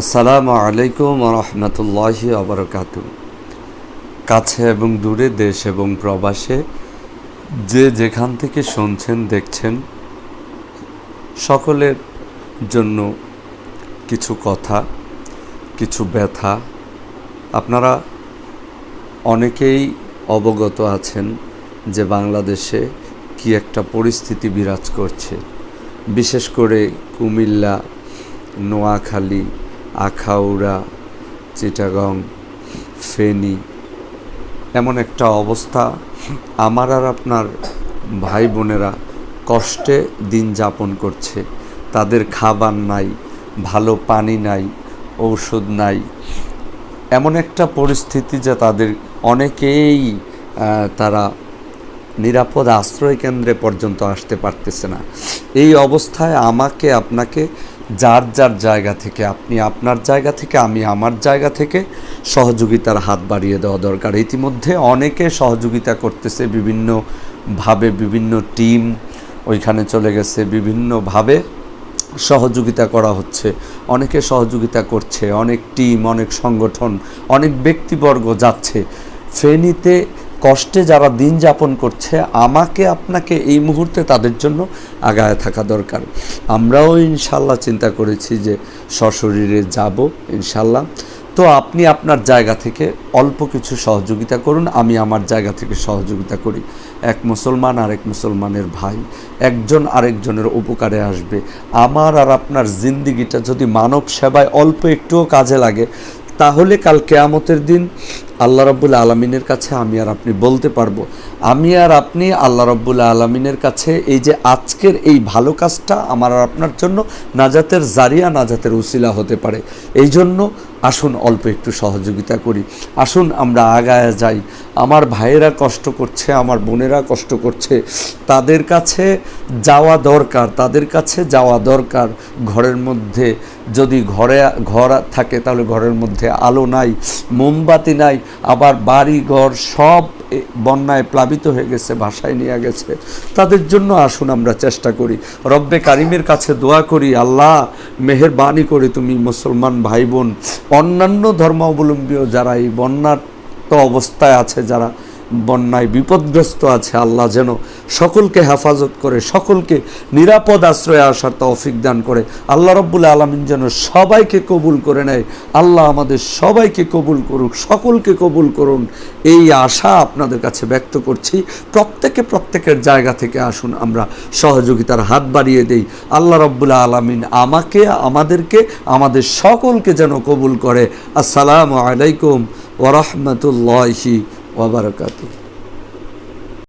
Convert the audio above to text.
আসসালামু আলাইকুম রহমতুল্লাহি আবরকাত কাছে এবং দূরে, দেশ এবং প্রবাসে যে যেখান থেকে শুনছেন, দেখছেন, সকলের জন্য কিছু কথা, কিছু ব্যথা। আপনারা অনেকেই অবগত আছেন যে বাংলাদেশে কি একটা পরিস্থিতি বিরাজ করছে। বিশেষ করে কুমিল্লা, নোয়াখালী আখাউড়া, চিটাগং, ফেনী, এমন একটা অবস্থা। আমার আর আপনার ভাই বোনেরা কষ্টে দিন যাপন করছে। তাদের খাবার নাই, ভালো পানি নাই, ঔষধ নাই। এমন একটা পরিস্থিতি যে তাদের অনেকেই তারা নিরাপদ আশ্রয় কেন্দ্রে পর্যন্ত আসতে পারতেছে না। এই অবস্থায় আমাকে, আপনাকে যার যার জায়গা থেকে আপনি আপনার জায়গা থেকে, আমি আমার জায়গা থেকে সহযোগিতার হাত বাড়িয়ে দেওয়া দরকার। ইতিমধ্যে অনেকে সহযোগিতা করতেছে বিভিন্নভাবে, বিভিন্ন টিম ওইখানে চলে গেছে, বিভিন্নভাবে সহযোগিতা করা হচ্ছে। অনেকে সহযোগিতা করছে, অনেক টিম, অনেক সংগঠন, অনেক ব্যক্তিবর্গ যাচ্ছে। ফেনীতে কষ্টে যারা দিন যাপন করছে, আমাকে আপনাকে এই মুহূর্তে তাদের জন্য আগায় থাকা দরকার। আমরাও ইনশাল্লাহ চিন্তা করেছি যে সশরীরে যাব ইনশাল্লাহ তো আপনি আপনার জায়গা থেকে অল্প কিছু সহযোগিতা করুন, আমি আমার জায়গা থেকে সহযোগিতা করি। এক মুসলমান আরেক মুসলমানের ভাই, একজন আরেকজনের উপকারে আসবে। আমার আর আপনার জিন্দিগিটা যদি মানব সেবায় অল্প একটুও কাজে লাগে, তাহলে কাল কেয়ামতের দিন আল্লাহ রব্বুল আলমিনের কাছে আমি আর আপনি বলতে পারব। আমি আর আপনি আল্লাহ রব্বুল আলমিনের কাছে এই যে আজকের এই ভালো কাজটা আমার আর আপনার জন্য নাজাতের জারিয়া, নাজাতের উসিলা হতে পারে। এই জন্য আসুন অল্প একটু সহযোগিতা করি। আসুন আমরা আগায় যাই। আমার ভাইয়েরা কষ্ট করছে, আমার বোনেরা কষ্ট করছে। তাদের কাছে যাওয়া দরকার, তাদের কাছে যাওয়া দরকার। ঘরের মধ্যে যদি ঘরে, ঘর থাকে তাহলে ঘরের মধ্যে আলো নাই, মোমবাতি নাই, আবার বাড়ি ঘর সব বন্যায় প্লাবিত হয়ে গেছে ভাষায় নিয়ে গেছে। তাদের জন্য আসুন আমরা চেষ্টা করি। রব্বে কারিমের কাছে দোয়া করি, আল্লাহ মেহেরবানি করে তুমি মুসলমান ভাই বোন অন্যান্য ধর্মাবলম্বীও যারা এই বন্যার তো অবস্থায় আছে, যারা বন্যায় বিপদগ্রস্ত আছে, আল্লাহ যেন সকলকে হেফাজত করে, সকলকে নিরাপদ আশ্রয়ে আসার তৌফিক দান করে। আল্লাহ রব্বুল আলমিন যেন সবাইকে কবুল করে নেয়। আল্লাহ আমাদের সবাইকে কবুল করুক, সকলকে কবুল করুন। এই আশা আপনাদের কাছে ব্যক্ত করছি। প্রত্যেকে প্রত্যেকের জায়গা থেকে আসুন, আমরা সহযোগিতার হাত বাড়িয়ে দেই। আল্লাহ রব্বুল আলমিন আমাকে, আমাদেরকে, আমাদের সকলকে যেন কবুল করে। আসসালামু আলাইকুম ওরহমতুল্লাহি ওবরাকাতুহ